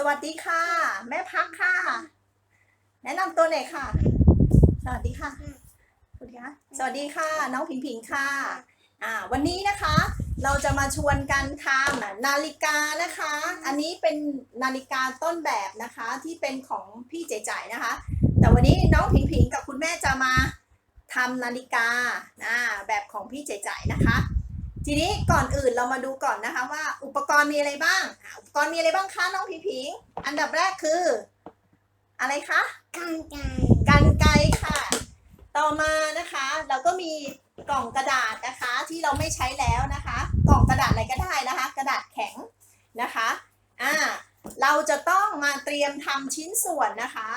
สวัสดีค่ะ แม่พักค่ะ แนะนำตัวหน่อยค่ะ สวัสดีค่ะสวัสดีค่ะสวัสดีค่ะ น้องผิงผิงค่ะ อ่า วันนี้นะคะ เราจะมาชวนกันทำนาฬิกานะคะ อันนี้เป็นนาฬิกาต้นแบบนะคะ ที่เป็นของพี่เจ๋ใจนะคะ แต่วันนี้น้องผิงผิงกับคุณแม่จะมาทำนาฬิกาอ่าแบบของพี่เจ๋ใจนะคะ ทีนี้ก่อนอื่นเรามาดูก่อนนะคะว่าอุปกรณ์มีอะไรบ้างอะอุปกรณ์มีอะไรบ้างคะน้องผิงผิง อันดับแรกคือ อะไรคะกันไก่กันไกรค่ะ ต่อมานะคะ เราก็มีกล่องกระดาษนะคะที่เราไม่ใช้แล้วนะคะ กล่องกระดาษอะไรก็ได้นะคะ กระดาษแข็งนะคะอ่าเราจะต้องมาเตรียมทำชิ้นส่วนนะคะ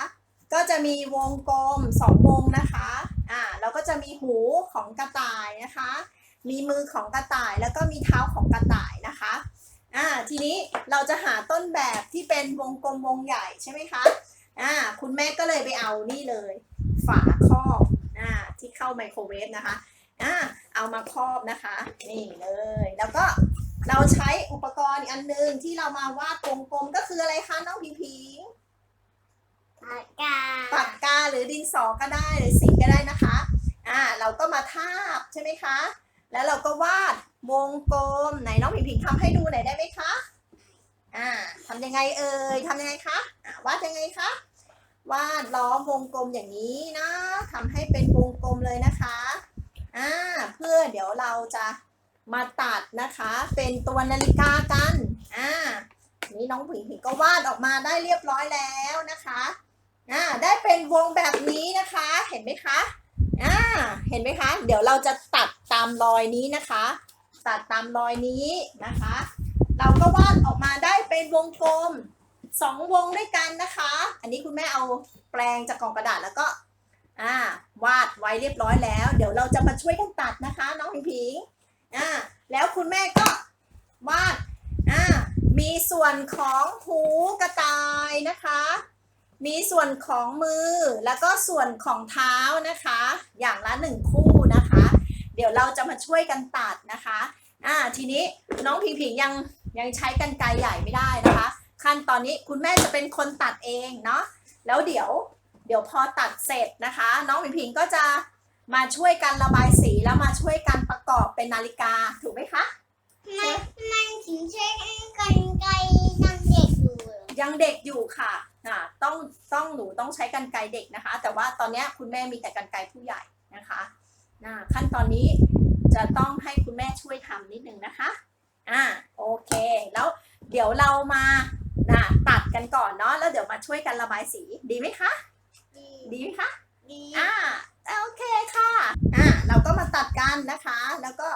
ก็จะมีวงกลมสองวงนะคะอ่าเราก็จะมีหูของกระต่ายนะคะ มีมือของกระต่ายแล้วก็มีเท้าของกระต่ายนะคะอ่าทีนี้เราจะหาต้นแบบที่เป็นวงกลมวงใหญ่ใช่ไหมคะอ่าคุณแม่ก็เลยไปเอานี่เลย ฝาครอบอ่าที่เข้าไมโครเวฟนะคะอ่าเอามาครอบนะคะ นี่เลย แล้วก็เราใช้อุปกรณ์อีกอันหนึงที่เรามาวาดวงกลมก็คืออะไรคะน้องพิงพิงปากกาปากกาหรือดินสอก็ได้หรือสีก็ได้นะคะอ่าเราก็มาทาบใช่ไหมคะ แล้วเราก็วาดวงกลมไหนน้องพิงพิงทำให้ดูหน่อยได้ไหมคะอ่าทำยังไงเอ่ยทำยังไงคะอ่าวาดยังไงคะวาดล้อมวงกลมอย่างนี้นะทำให้เป็นวงกลมเลยนะคะอ่าเพื่อเดี๋ยวเราจะมาตัดนะคะ เป็นตัวนาฬิกากันอ่านี่น้องผิงผิงก็วาดออกมาได้เรียบร้อยแล้วนะคะอ่าได้เป็นวงแบบนี้นะคะ เห็นไหมคะ อ่า เห็นไหมคะ เดี๋ยวเราจะตัดตามรอยนี้นะคะ ตัดตามรอยนี้นะคะ เราก็วาดออกมาได้เป็นวงกลมสองวงด้วยกันนะคะ อันนี้คุณแม่เอาแปรงจากกล่องกระดาษแล้วก็ อ่า วาดไว้เรียบร้อยแล้ว เดี๋ยวเราจะมาช่วยกันตัดนะคะ น้องพิงพิงอ่า แล้วคุณแม่ก็วาด อ่า มีส่วนของหูกระต่ายนะคะ มีส่วนของมือแล้วก็ส่วนของเท้านะคะ อย่างละหนึ่งคู่นะคะ เดี๋ยวเราจะมาช่วยกันตัดนะคะอ่าทีนี้น้องพิงพิงยังยังใช้กันไกรใหญ่ไม่ได้นะคะ ขั้นตอนนี้คุณแม่จะเป็นคนตัดเองเนาะแล้วเดี๋ยวเดี๋ยวพอตัดเสร็จนะคะ น้องผิงผิงก็จะมาช่วยกันระบายสีแล้วมาช่วยกันประกอบเป็นนาฬิกาถูกไหมคะมันมันถึงใช้กันไก่นั่งเด็กอ ยู่เหรอยังเด็กอยู่ค่ะอ่าต้องต้องหนูต้องใช้กันไกรเด็กนะคะ แต่ว่าตอนเนี้ยคุณแม่มีแต่กันไกรผู้ใหญ่นะคะอ่าขั้นตอนนี้จะต้องให้คุณแม่ช่วยทำนิดนึงนะคะอ่าโอเค แล้วเดี๋ยวเรามาอ่าตัดกันก่อนเนาะแล้วเดี๋ยวมาช่วยกันระบายสีดีไหมคะ ดีดีไหมคะดีอ่าโอเคค่ะอ่าเราก็มาตัดกันนะคะ แล้วก็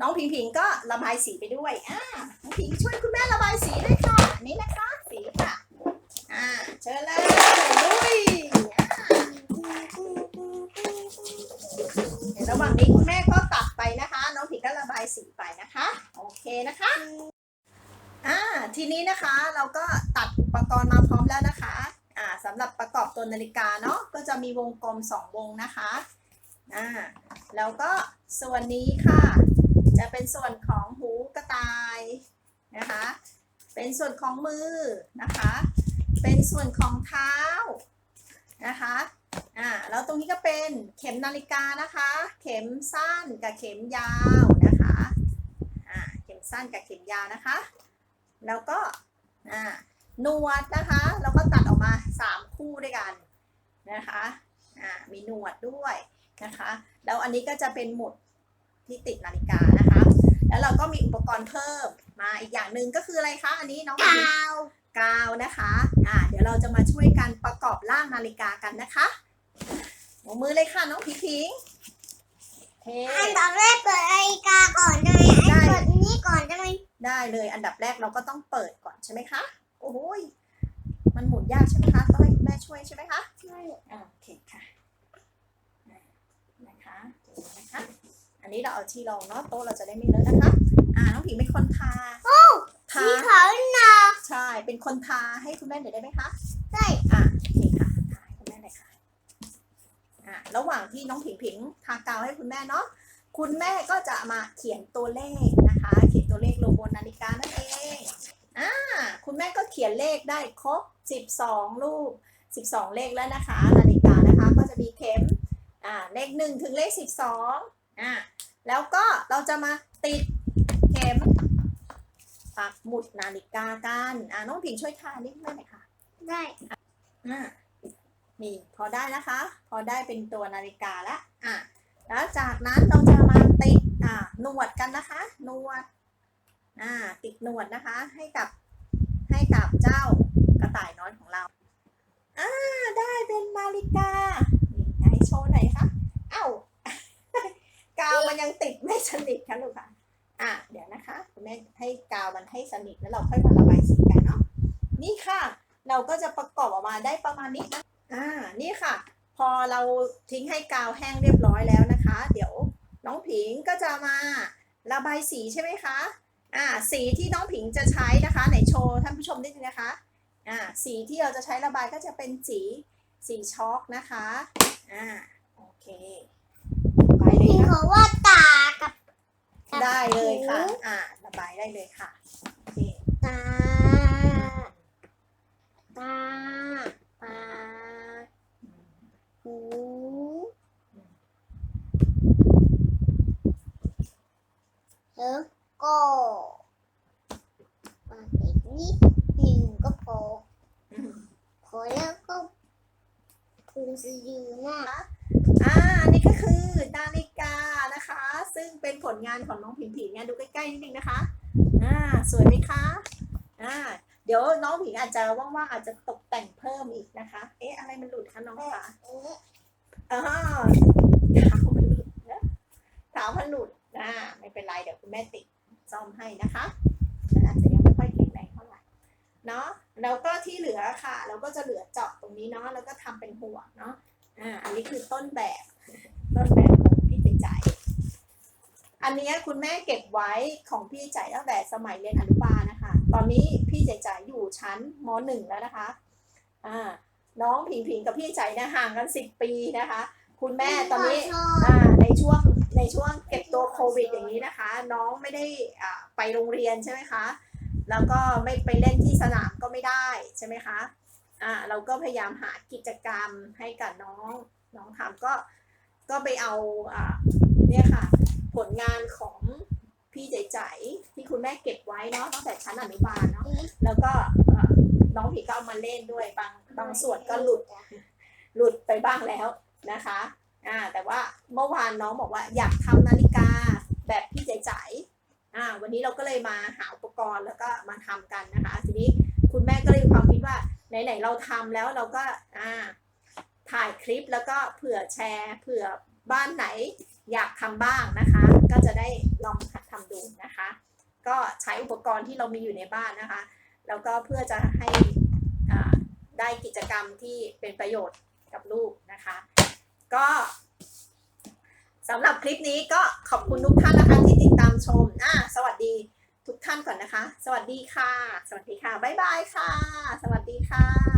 น้องพิงพิงก็ระบายสีไปด้วยอ่าน้องพิงช่วยคุณแม่ระบายสีด้วยค่ะนี่นะคะสีค่ะอ่าเชิญเลยลุยเดี๋ยวระหว่างนี้คุณแม่ก็ตัดไปนะคะ น้องพิงก็ระบายสีไปนะคะ โอเคนะคะอ่าทีนี้นะคะเราก็ตัดอุปกรณ์มาพร้อมแล้วนะคะอ่าสำหรับประกอบตัวนาฬิกาเนาะก็จะมีวงกลมสองวงนะคะอ่าแล้วก็ส่วนนี้ค่ะ จะเป็นส่วนของหูกระต่ายนะคะ เป็นส่วนของมือนะคะ เป็นส่วนของเท้านะคะอ่าแล้วตรงนี้ก็เป็นเข็มนาฬิกานะคะ เข็มสั้นกับเข็มยาวนะคะอ่าเข็มสั้นกับเข็มยาวนะคะ แล้วก็อ่าหนวดนะคะเราก็ตัดออกมา 3 คู่ด้วยกันนะคะอ่ามีหนวดด้วยนะคะ แล้วอันนี้ก็จะเป็นหมุดที่ติดนาฬิกานะคะ แล้วเราก็มีอุปกรณ์เพิ่มมาอีกอย่างหนึ่งก็คืออะไรคะอันนี้น้องกาว กาวนะคะอ่าเดี๋ยวเราจะมาช่วยกันประกอบร่างนาฬิกากันนะคะลงมือเลยค่ะน้องพิงพิงเฮ้อันดับแรกเปิดนาฬิกาก่อนได้ไหมได้ เปิดนี้ก่อนได้ไหมได้เลยอันดับแรกเราก็ต้องเปิดก่อนใช่ไหมคะ โอ้โหยมันหมุนยากใช่ไหมคะต้องให้คุณแม่ช่วยใช่ไหมคะ ใช่อ่าโอเคค่ะอ่านะคะดูนะคะ อันนี้เราเอาที่รองเนาะโต๊ะเราจะได้ไม่เลอะนะคะ อ่าน้องผิงเป็นคนทา ทาสีขาวนะใช่ เป็นคนทาให้คุณแม่หน่อยได้ไหมคะ ใช่อ่าโอเคค่ะทาให้คุณแม่หน่อยค่ะอ่าระหว่างที่น้องผิงผิงทากาวให้คุณแม่เนาะคุณแม่ก็จะมาเขียนตัวเลขนะคะ เขียนตัวเลขลงบนนาฬิกานั่นเองอ่าคุณแม่ก็เขียนเลขได้ครบ 12ลูก12 เลขแล้วนะคะ นาฬิกานะคะก็จะมีเข็มอ่าเลข1ถึงเลข 12อ่าแล้วก็เราจะมาติดเข็ม ปักหมุดนาฬิกากันอ่าน้องผิงช่วยทานิดหน่อยค่ะ ได้อ่านี่พอได้นะคะ พอได้เป็นตัวนาฬิกาแล้วอะแล้วจากนั้นเราจะมาติดอ่าหนวดกันนะคะหนวดอ่าติดหนวดนะคะ ให้กับให้กับเจ้ากระต่ายน้อยของเราอ่าได้เป็นนาฬิกานี่ให้โชว์หน่อยค่ะเอ้ากาวมันยังติดไม่สนิทค่ะลูกค่ะ อะเดี๋ยวนะคะคุณแม่ให้กาวมันให้สนิทแล้วเราค่อยมาระบายสีกันเนาะนี่ค่ะ เราก็จะประกอบออกมาได้ประมาณนี้นะอ่านี่ค่ะ พอเราทิ้งให้กาวแห้งเรียบร้อยแล้วนะคะ เดี๋ยวน้องผิงก็จะมาระบายสีใช่ไหมคะอ่าสีที่น้องผิงจะใช้นะคะไหนโชว์ท่านผู้ชมได้เลยนะคะอ่าสีที่เราจะใช้ระบายก็จะเป็นสีสีช็อกนะคะอ่าโอเค ไปเลย พี่ ค่ะ เขาว่าตากับ ได้เลยค่ะ อ่า ระบาย ได้เลยค่ะโอเคตา ตา ตา หู แล้วก็วางอีกนิดหนึ่งก็พออืมพอแล้วก็พุงสะยือหน้าอ่าอันนี้ก็คือนาฬิกานะคะ ซึ่งเป็นผลงานของน้องผิงผิงเนี่ยดูใกล้ๆนิดนึงนะคะ อ่าสวยไหมคะอ่าเดี๋ยวน้องผิงอาจจะว่างๆอาจจะตกแต่งเพิ่มอีกนะคะ เอ๊ะอะไรมันหลุดคะน้องคะอ่าเท้ามันหลุดนะเท้ามันหลุดอ่าไม่เป็นไรเดี๋ยวคุณแม่ติดซ่อมให้นะคะมันอาจจะยังไม่ค่อยแข็งแรงเท่าไหร่เนาะแล้วก็ที่เหลือค่ะ เราก็จะเหลือเจาะตรงนี้เนาะแล้วก็ทำเป็นห่วงเนาะอ่าอันนี้คือต้นแบบ ต้นแบบของพี่ใจใจ อันเนี้ยคุณแม่เก็บไว้ของพี่ใจตั้งแต่สมัยเรียนอนุบาลนะคะ ตอนนี้พี่ใจใจอยู่ชั้นมหนึ่งแล้วนะคะอ่าน้องผิงผิงกับพี่ใจเนี่ยห่างกันสิบปีนะคะ คุณแม่ตอนนี้อ่าในช่วงในช่วงเก็บตัวโควิดอย่างนี้นะคะ น้องไม่ได้อ่าไปโรงเรียนใช่ไหมคะ แล้วก็ไม่ไปเล่นที่สนามก็ไม่ได้ใช่ไหมคะอ่าเราก็พยายามหากิจกรรมให้กับน้องน้องทำก็ก็ไปเอาอ่าเนี่ยค่ะ ผลงานของพี่ใจใจที่คุณแม่เก็บไว้เนาะตั้งแต่ชั้นอนุบาลเนาะแล้วก็เอ่อน้องผีก็เอามาเล่นด้วยบางบางส่วนก็หลุดหลุดไปบ้างแล้วนะคะอ่าแต่ว่าเมื่อวานน้องบอกว่าอยากทำนาฬิกาแบบพี่ใจใจอ่าวันนี้เราก็เลยมาหาอุปกรณ์แล้วก็มาทำกันนะคะทีนี้คุณแม่ก็เลยมีความคิดว่าไหนๆเราทำแล้วเราก็อ่าถ่ายคลิปแล้วก็เผื่อแชร์เผื่อบ้านไหน อยากทำบ้างนะคะ ก็จะได้ลองหัดทำดูนะคะ ก็ใช้อุปกรณ์ที่เรามีอยู่ในบ้านนะคะ แล้วก็เพื่อจะให้ได้กิจกรรมที่เป็นประโยชน์กับลูกนะคะ ก็สำหรับคลิปนี้ก็ขอบคุณทุกท่านนะคะที่ติดตามชมอ่าสวัสดีทุกท่านก่อนนะคะ สวัสดีค่ะ สวัสดีค่ะ บ๊ายบายค่ะ สวัสดีค่ะ